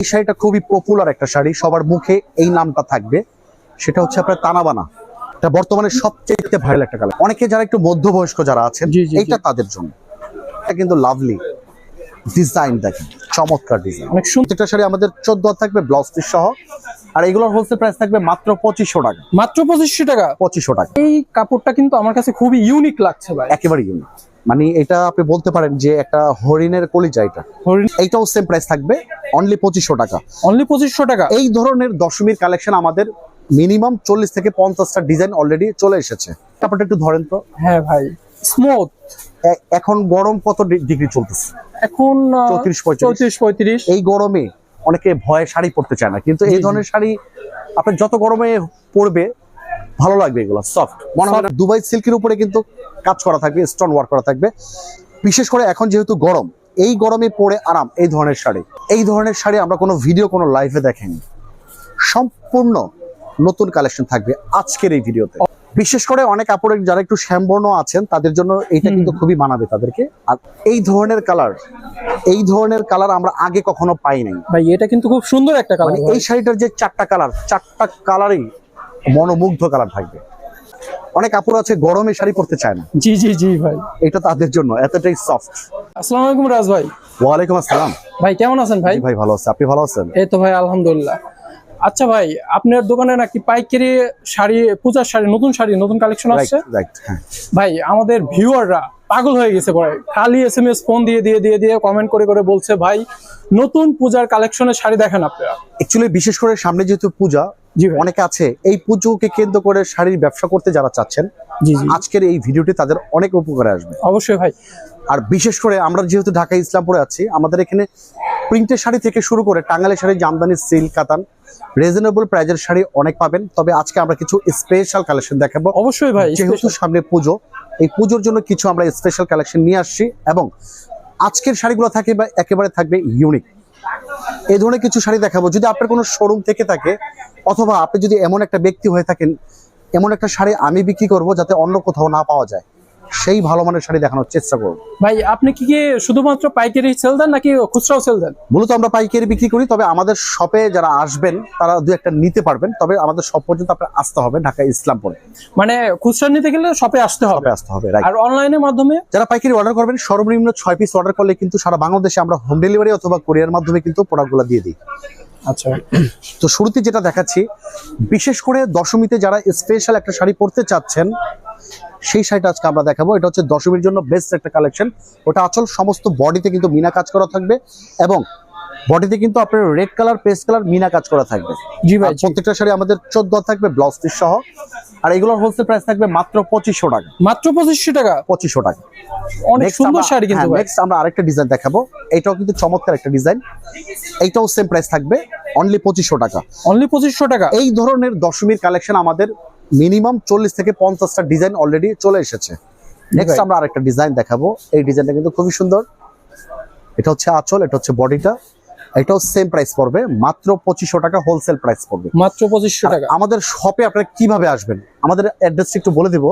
এই শাড়িটা খুবই পপুলার একটা শাড়ি সবার মুখে এই নামটা থাকবে। সেটা হচ্ছে আপনার তানাবানা। এটা বর্তমানে সবচেয়ে ভাইরাল একটা কালার অনেকে যারা একটু মধ্যবয়স্ক যারা আছেন এইটা তাদের জন্য। এটা কিন্তু লাভলি ডিজাইন দেখেন চমৎকার ডিজাইন অনেক সুন্দর প্রত্যেকটা শাড়ি আমাদের চোদ্দ থাকবে ব্লাউজ পিস সহ। আর এগুলোর হোলসেল প্রাইস থাকবে মাত্র পঁচিশশো টাকা। মাত্র পঁচিশশো টাকা? পঁচিশশো টাকা। এই কাপড়টা কিন্তু আমার কাছে খুবই ইউনিক লাগছে ভাই। একেবারে ইউনিক মানে এটা আপনি বলতে পারেন যে একটা হরিণের কলিজা এটা। হরিণ এইটাও সেম প্রাইস থাকবে অনলি পঁচিশশো টাকা। অনলি পঁচিশশো টাকা? এই ধরনের দশমীর কালেকশন আমাদের মিনিমাম চল্লিশ থেকে পঞ্চাশটা ডিজাইন অলরেডি চলে এসেছে। তারপরটা একটু ধরেন তো। হ্যাঁ ভাই স্মুথ এখন গরম কত ডিগ্রি চলতেছে? এখন 34, 35 চৌত্রিশ পঁয়ত্রিশ। পঁয়ত্রিশ। এই গরমে অনেকে ভয়ে শাড়ি পরতে চায় না কিন্তু এই। ধরনের শাড়ি আপনি যত গরমে পরবে ভালো লাগবে এগুলো সফট মনে হয় দুবাই সিল্কের উপরে কিন্তু কাজ করা থাকবে স্টোন ওয়ার্ক করা থাকবে। বিশেষ করে এখন যেহেতু গরম এই গরমে পরে আরাম এই ধরনের শাড়ি। এই ধরনের শাড়ি আমরা কোনো ভিডিও কোনো লাইভে দেখেনি। সম্পূর্ণ নতুন কালেকশন থাকবে আজকের এই ভিডিওতে বিশেষ করে অনেক কাপড়ের যারা একটু শ্যামবর্ণ আছেন তাদের জন্য এইটা কিন্তু খুবই মানাবে তাদেরকে। আর এই ধরনের কালার এই ধরনের কালার আমরা আগে কখনো পাই নাই। ভাই এটা কিন্তু খুব সুন্দর একটা কালার মানে এই শাড়িটার যে চারটা কালার চারটা কালারই মনোমুগ্ধ কালার থাকবে। অনেক কাপড় আছে গরমে শাড়ি পরতে চায় না। জি জি জি ভাই। এটা তাদের জন্য এতটাই সফট আসসালামু আলাইকুম রাজ ভাই। ওয়ালাইকুম আসসালাম। ভাই কেমন আছেন ভাই? ভাই ভালো আছে। আপনি ভালো আছেন? এই তো ভাই আলহামদুলিল্লাহ। আচ্ছা ভাই আপনার দোকানে নাকি পাইকারি শাড়ি পূজার শাড়ি নতুন শাড়ি নতুন কালেকশন আসছে? রাইট হ্যাঁ। ভাই আমাদের ভিউয়াররা পাগল হয়ে গেছে পরে খালি এস এম এস ফোন দিয়ে দিয়ে দিয়ে দিয়ে কমেন্ট করে করে বলছে ভাই নতুন পূজার কালেকশনের শাড়ি দেখেন আপনারা। অ্যাকচুয়ালি বিশেষ করে সামনে যেহেতু পূজা ভাই অনেকে আছে এই পুজোকে কেন্দ্র করে শাড়ির ব্যবসা করতে যারা চাচ্ছেন আজকের এই ভিডিওটি তাদের অনেক উপকারে আসবে। অবশ্যই ভাই। আর বিশেষ করে আমরা যেহেতু ঢাকা ইসলামপুরে আছি আমাদের এখানে প্রিন্টের শাড়ি থেকে শুরু করে টাঙ্গালের শাড়ি জামদানি সিল্ক কাতান রিজনেবল প্রাইজের শাড়ি অনেক পাবেন। তবে আজকে আমরা কিছু স্পেশাল কালেকশন দেখাবো। অবশ্যই ভাই যেহেতু সামনে পুজো এই পুজোর জন্য কিছু আমরা স্পেশাল কালেকশন নিয়ে আসছি এবং আজকের শাড়িগুলো থাকে বা একেবারে থাকবে ইউনিক এই ধরনের কিছু শাড়ি দেখাবো। যদি আপনার কোনো শোরুম থেকে থাকে, অথবা আপনি যদি এমন একটা ব্যক্তি হয়ে থাকেন, এমন একটা শাড়ি আমি বিক্রি করব যাতে অন্য কোথাও না পাওয়া যায়। সেই ভালো মানের শাড়ি দেখানোর চেষ্টা করব ভাই আপনি কি কি শুধুমাত্র পাইকারি সেল দেন নাকি খুচরাও সেল দেন? মূলত আমরা পাইকারি বিক্রি করি তবে আমাদের শপে যারা আসবেন তারা দু একটা নিতে পারবেন তবে আমাদের সব পর্যন্ত আপনার আসতে হবে ঢাকা ইসলামপুরে। মানে খুচরা নিতে গেলে শপে আসতে হবে? আসতে হবে আর অনলাইনের মাধ্যমে? যারা পাইকারি অর্ডার করবেন সর্বনিম্ন ছয় পিস অর্ডার করলে কিন্তু সারা বাংলাদেশে আমরা হোম ডেলিভারি অথবা কোরিয়ার মাধ্যমে কিন্তু প্রোডাক্টগুলো দিয়ে দিই। আচ্ছা। তো শুরুতে যেটা দেখাচ্ছি বিশেষ করে দশমীতে যারা স্পেশাল একটা শাড়ি পরতে চাচ্ছেন সেই শাড়িটা আজকে আমরা দেখাবো। এটা হচ্ছে দশমীর জন্য বেস্ট একটা কালেকশন ওটা আচল সমস্ত বডিতে কিন্তু মিনা কাজ করা থাকবে এবং বডিতে কিন্তু আপনার রেড কালার পেস্ট কালার মিনা কাজ করা থাকবে। জি ভাই প্রত্যেকটা শাড়ি আমাদের চোদ্দ থাকবে ব্লাউজ পিস সহ। আর এগুলোর হোলসেল প্রাইস থাকবে মাত্র পঁচিশশো টাকা। মাত্র পঁচিশশো টাকা? পঁচিশশো টাকা। অনেক সুন্দর শাড়ি কিন্তু হ্যাঁ, ভাই। next আমরা আরেকটা ডিজাইন দেখাবো। এটাও কিন্তু চমৎকার একটা ডিজাইন এইটাও সেম প্রাইস থাকবে অনলি পঁচিশশো টাকা। অনলি পঁচিশশো টাকা? এই ধরনের দশমীর কালেকশন আমাদের মিনিমাম চল্লিশ থেকে পঞ্চাশটা ডিজাইন অলরেডি চলে এসেছে। নেক্সট আমরা আরেকটা ডিজাইন দেখাবো। এই ডিজাইনটা কিন্তু খুবই সুন্দর। এটা হচ্ছে আঁচল এটা হচ্ছে বডিটা এটাও সেম প্রাইস পড়বে মাত্র পঁচিশশো টাকা হোলসেল প্রাইস পড়বে। মাত্র পঁচিশশো টাকা। আমাদের শপে আপনারা কীভাবে আসবেন? আমাদের অ্যাড্রেসটা একটু বলে দিব।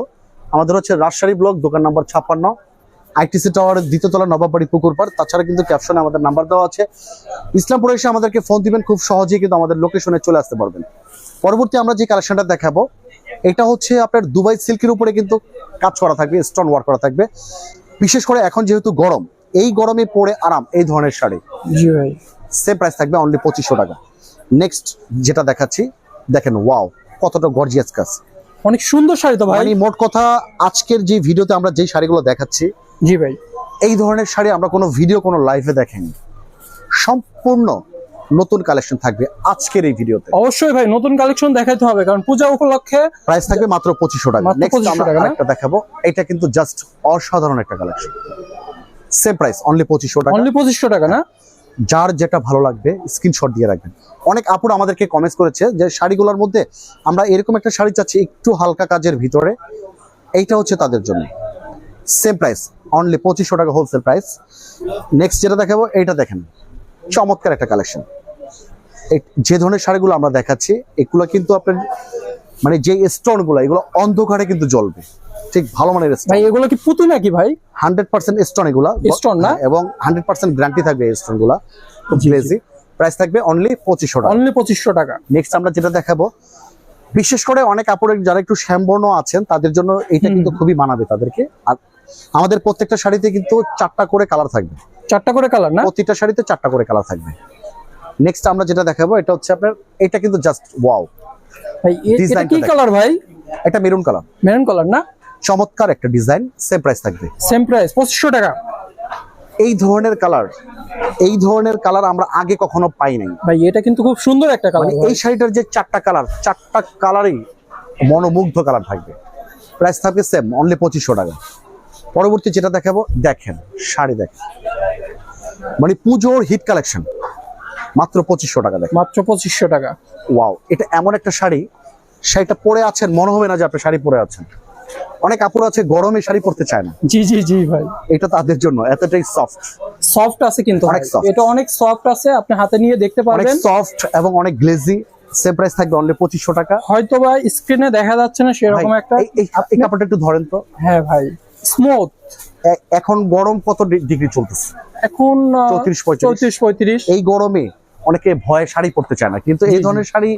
আমাদের হচ্ছে রাজশাহী ব্লক দোকান নাম্বার ছাপ্পান্ন। আইটিসি টাওয়ারের দ্বিতীয়তলা নবাববাড়ি পুকুর পাড়। তাছাড়া কিন্তু ক্যাপশনে আমাদের নাম্বার দেওয়া আছে। ইসলামপুরে এসে আমাদেরকে ফোন দিবেন খুব সহজেই কিন্তু আমাদের লোকেশনে চলে আসতে পারবেন। পরবর্তী আমরা যে কালেকশনটা দেখাবো এটা হচ্ছে আপনার দুবাই সিল্কের উপরে কিন্তু কাজ করা থাকবে স্টোন ওয়ার্ক করা থাকবে। বিশেষ করে এখন যেহেতু গরম এই গরমে পরে আরাম এই ধরনের শাড়ি। জি ভাই। সেম প্রাইস থাকবে অনলি পঁচিশশো টাকা। নেক্সট যেটা দেখাচ্ছি দেখেন ওয়াও কতটা গর্জিয়াস কাজ। অনেক সুন্দর শাড়ি তো ভাই। মানে মোট কথা আজকের যে ভিডিওতে আমরা যে শাড়িগুলো দেখাচ্ছি জি ভাই। এই ধরনের শাড়ি আমরা কোনো ভিডিও কোনো লাইভে দেখেনি। সম্পূর্ণ নতুন কালেকশন থাকবে আজকের এই ভিডিওতে। অবশ্যই ভাই নতুন কালেকশন দেখাইতে হবে কারণ পূজা উপলক্ষে প্রাইস থাকবে মাত্র পঁচিশশো টাকা। মাত্র নেক্সট 2500 আমরা টাকা না? দেখাবো। এটা কিন্তু জাস্ট অসাধারণ একটা কালেকশন সেম প্রাইস অনলি পঁচিশশো টাকা। অনলি পঁচিশশো টাকা না? যার যেটা ভালো লাগবে স্ক্রিনশট দিয়ে রাখবেন। অনেক আপুর আমাদেরকে কমেন্টস করেছে যে শাড়িগুলোর মধ্যে আমরা এরকম একটা শাড়ি চাচ্ছি একটু হালকা কাজের ভিতরে। এইটা হচ্ছে তাদের জন্য। সেম প্রাইস অনলি পঁচিশশো টাকা হোলসেল প্রাইস নেক্সট যেটা দেখাবো এইটা দেখেন। চমৎকার একটা কালেকশন যে ধরনের শাড়িগুলো আমরা দেখাচ্ছি এগুলো কিন্তু আপনার মানে যে স্টোনগুলো এগুলো অন্ধকারে কিন্তু জ্বলবে। ঠিক ভালো মানের ভাই এগুলো কি পুঁতি নাকি ভাই? হান্ড্রেড পার্সেন্ট স্টোন এগুলা। Stone না? হ্যাঁ, এবং হান্ড্রেড পার্সেন্ট গ্যারান্টি থাকবে এই স্টোনগুলা। খুব। প্রাইস থাকবে অনলি পঁচিশশো টাকা। অনলি পঁচিশশো টাকা। নেক্সট আমরা যেটা দেখাবো বিশেষ করে অনেক কাপড়ের যারা একটু শ্যামবর্ণ আছেন তাদের জন্য এটা কিন্তু খুবই মানাবে তাদেরকে। আর আমাদের প্রত্যেকটা শাড়িতে কিন্তু চারটা করে কালার থাকবে। চারটা করে কালার না? প্রতিটা শাড়িতে চারটা করে কালার থাকবে। নেক্সট আমরা যেটা দেখাবো এটা হচ্ছে আপনার এটা কিন্তু জাস্ট ওয়াও ভাই এটা কি কালার ভাই? এটা মেরুন কালার মেরুন কালার না? চমৎকার একটা ডিজাইন সেম প্রাইস থাকবে। সেম প্রাইস পঁচিশশো টাকা। এই ধরনের কালার এই ধরনের কালার আমরা আগে কখনো পাই নাই। ভাই এটা কিন্তু খুব সুন্দর একটা কালার মানে এই শাড়িটার যে চারটা কালার চারটা কালারই মনোমুগ্ধ কালার থাকবে। প্রাইস থাকবে সেম অনলি পঁচিশশো টাকা। পরবর্তী যেটা দেখাবো দেখেন শাড়ি দেখেন। মানে পুজোর হিট কালেকশন মাত্র পঁচিশশো টাকা দেখেন। মাত্র পঁচিশশো টাকা। ওয়াও এটা এমন একটা শাড়ি শাড়িটা পরে আছেন মনে হবে না যে আপনি শাড়ি পরে আছেন। অনেক কাপড় আছে গরমে শাড়ি পরতে চায় না। জি জি জি ভাই। এটা তাদের জন্য এতটাই সফট সফট আছে কিন্তু অনেক। এটা অনেক সফট আছে আপনি হাতে নিয়ে দেখতে অনেক পারবেন। সফট এবং অনেক গ্লেজি সেম প্রাইস থাকবে অনলি পঁচিশশো টাকা। হয়তো বা স্ক্রিনে দেখা যাচ্ছে না সেরকম একটা এই কাপড়টা একটু ধরেন তো। হ্যাঁ ভাই। স্মুথ এখন গরম কত ডিগ্রি চলতেছে? এখন 34, 35 চৌত্রিশ পঁয়ত্রিশ। পঁয়ত্রিশ। এই গরমে অনেকে ভয়ে শাড়ি পরতে চায় না কিন্তু এই ধরনের শাড়ি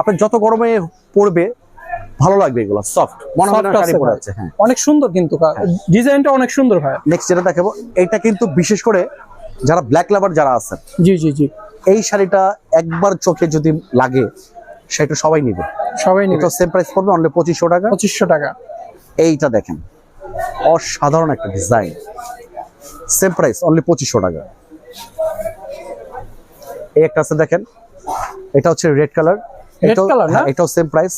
আপনি যত গরমে পরবে ভালো লাগবে এগুলো সফট মনে হয় শাড়ি পরে আছে হ্যাঁ। অনেক সুন্দর কিন্তু ডিজাইনটা অনেক সুন্দর হয়। নেক্সট যেটা দেখাবো এটা কিন্তু বিশেষ করে যারা ব্ল্যাক লাভার যারা আছেন জি জি জি। এই শাড়িটা একবার চোখে যদি লাগে সেটা সবাই নিবে। সবাই নিবে। সেম প্রাইস পড়বে অনলি পঁচিশশো টাকা। পঁচিশশো টাকা। এইটা দেখেন অসাধারণ একটা ডিজাইন সেম প্রাইস অনলি পঁচিশশো টাকা। এই একটা আছে দেখেন এটা হচ্ছে রেড কালার? এটাও সেম প্রাইস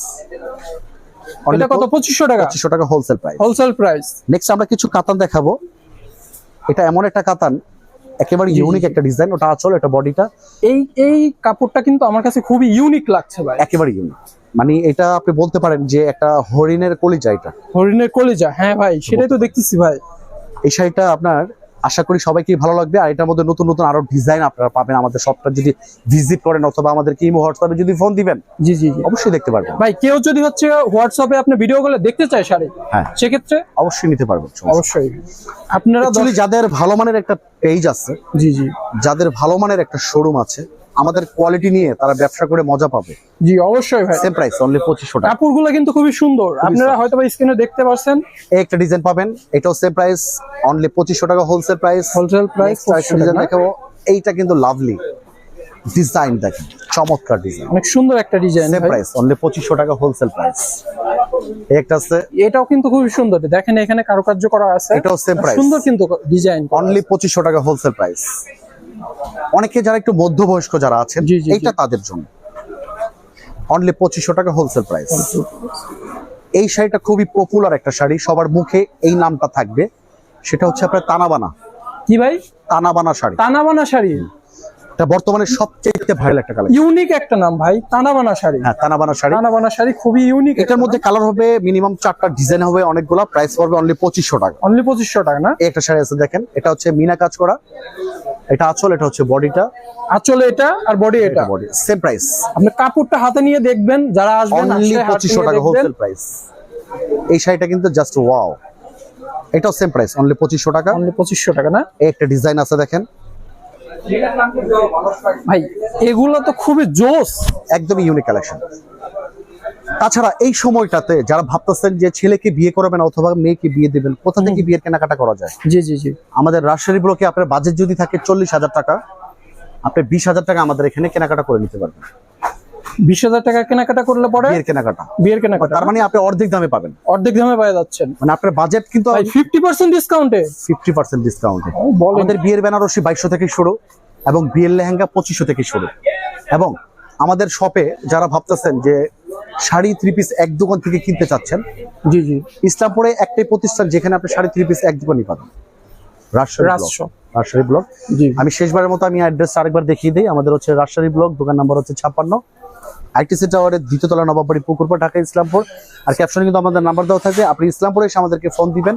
এটা কত? পঁচিশশো টাকা। টাকা wholesale price wholesale price next আমরা কিছু কাতান দেখাবো। এটা এমন একটা কাতান একেবারে ইউনিক একটা ডিজাইন ওটা আচল এটা বডিটা এই এই কাপড়টা কিন্তু আমার কাছে খুবই ইউনিক লাগছে ভাই। একেবারে ইউনিক মানে এটা আপনি বলতে পারেন যে একটা হরিণের কলিজা এটা। হরিণের কলিজা হ্যাঁ ভাই সেটাই তো দেখতেছি ভাই। এই শাড়িটা আপনার আশা করি সবাইকে ভালো লাগবে। আর এটার মধ্যে নতুন নতুন আরও ডিজাইন আপনারা পাবেন আমাদের সবটা যদি ভিজিট করেন অথবা আমাদের কি হোয়াটসঅ্যাপে যদি ফোন দিবেন জি জি জি। অবশ্যই দেখতে পারবেন। ভাই কেউ যদি হচ্ছে হোয়াটসঅ্যাপে আপনি ভিডিও গুলো দেখতে চায় শাড়ি হ্যাঁ। সেক্ষেত্রে অবশ্যই নিতে পারবেন অবশ্যই। আপনারা যদি যাদের ভালো মানের একটা পেজ আছে জি জি। যাদের ভালো মানের একটা শোরুম আছে আমাদের কোয়ালিটি নিয়ে তারা ব্যবসা করে মজা পাবে। জি অবশ্যই ভাই। সেম প্রাইস অনলি পঁচিশশো টাকা। কাপড়গুলো কিন্তু খুবই সুন্দর। আপনারা হয়তো বা স্ক্রিনে দেখতে পাচ্ছেন এই একটা ডিজাইন পাবেন এটাও সেম প্রাইস অনলি পঁচিশশো টাকা wholesale price wholesale price design দেখাবো। এইটা কিন্তু লাভলি ডিজাইন দেখেন চমৎকার ডিজাইন অনেক সুন্দর একটা ডিজাইন সেম প্রাইস অনলি পঁচিশশো টাকা হোলসেল প্রাইস একটা আছে। এটাও কিন্তু খুবই সুন্দর। দেখেন এখানে কারুকার্য করা আছে। এটাও সেম প্রাইস সুন্দর কিন্তু ডিজাইন অনলি পঁচিশশো টাকা হোলসেল প্রাইস অনেকে যারা একটু মধ্যবয়স্ক যারা আছেন। এইটা তাদের জন্য। অনলি পঁচিশশো টাকা হোলসেল প্রাইস এই শাড়িটা খুবই পপুলার একটা শাড়ি সবার মুখে এই নামটা থাকবে। সেটা হচ্ছে আপনার তানাবানা। কি ভাই? তানাবানা শাড়ি। তানাবানা শাড়ি? এটা বর্তমানে সবচেয়ে ভাইরাল একটা কালার ইউনিক একটা নাম ভাই তানাবানা শাড়ি। হ্যাঁ তানাবানা শাড়ি। তানাবানা শাড়ি খুবই ইউনিক এটার মধ্যে কালার হবে মিনিমাম চারটা ডিজাইন হবে অনেকগুলো প্রাইস পড়বে অনলি পঁচিশশো টাকা। অনলি পঁচিশশো টাকা না? একটা শাড়ি আছে দেখেন এটা হচ্ছে মিনা কাজ করা। এটা আচল এটা হচ্ছে বডিটা। আসলে এটা আর বডি এটা বডি সেম প্রাইস আপনি কাপড়টা হাতে নিয়ে দেখবেন যারা আসবেন অনলি আসলে হাতে পঁচিশশো নিয়ে টাকা দেখবেন। হোলসেল প্রাইস এই শাড়িটা কিন্তু জাস্ট ওয়াও এটাও সেম প্রাইস অনলি পঁচিশশো টাকা। অনলি পঁচিশশো টাকা না? এই একটা ডিজাইন আছে দেখেন। ভাই এগুলো তো খুবই জোস। একদমই ইউনিক কালেকশন তাছাড়া এই সময়টাতে যারা ভাবতেছেন যে ছেলেকে বিয়ে করবেন অথবা মেয়েকে বিয়ে দেবেন কোথা থেকে বিয়ের কেনাকাটা করা যায়? জি জি জি। আমাদের রাজশাহী ব্লকে আপনার বাজেট যদি থাকে চল্লিশ হাজার টাকা আপনি বিশ হাজার টাকা আমাদের এখানে কেনাকাটা করে নিতে পারবেন। বিশ হাজার টাকা কেনাকাটা করলে পরে বিয়ের কেনাকাটা। বিয়ের কেনাকাটা। তার মানে আপনি অর্ধেক দামে পাবেন। অর্ধেক দামে পাওয়া যাচ্ছেন মানে আপনার বাজেট কিন্তু ফিফটি পার্সেন্ট ডিসকাউন্টে ফিফটি পার্সেন্ট ডিসকাউন্টে আমাদের বিয়ের বেনারসি বাইশশো থেকে শুরু এবং বিয়ের লেহেঙ্গা পঁচিশশো থেকে শুরু। এবং আমাদের শপে যারা ভাবতেছেন যে শাড়ি থ্রি পিস এক দোকান থেকে কিনতে চাচ্ছেন জি জি। ইসলামপুরে একটাই প্রতিষ্ঠান যেখানে আপনি শাড়ি থ্রি পিস এক দোকানই পাবেন। রাজশাহী ব্লক। আমি শেষবারের মতো আমি অ্যাড্রেস আরেকবার দেখিয়ে দিই। আমাদের হচ্ছে রাজশাহী ব্লক দোকান নাম্বার হচ্ছে ছাপ্পান্ন। আইটিসি টাওয়ারের দ্বিতীয় তলা নবাববাড়ি পুকুরপাড় ঢাকা ইসলামপুর। আর ক্যাপশনে কিন্তু আমাদের নাম্বার দেওয়া থাকবে। আপনি ইসলামপুরে এসে আমাদেরকে ফোন দিবেন।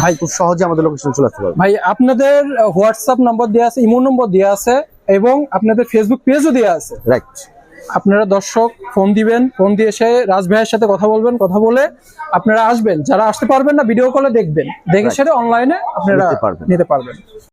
ভাই খুব সহজে আমাদের লোকেশনে চলে আসতে পারবেন ভাই আপনাদের হোয়াটসঅ্যাপ নাম্বার দেওয়া আছে ইমো নম্বর দেওয়া আছে এবং আপনাদের ফেসবুক পেজও দেওয়া আছে। রাইট আপনারা দর্শক ফোন দিবেন ফোন দিয়ে এসে রাজ ভাইয়ের সাথে কথা বলবেন কথা বলে আপনারা আসবেন যারা আসতে পারবেন না ভিডিও কলে দেখবেন দেখে. সেটা অনলাইনে আপনারা। নিতে পারবেন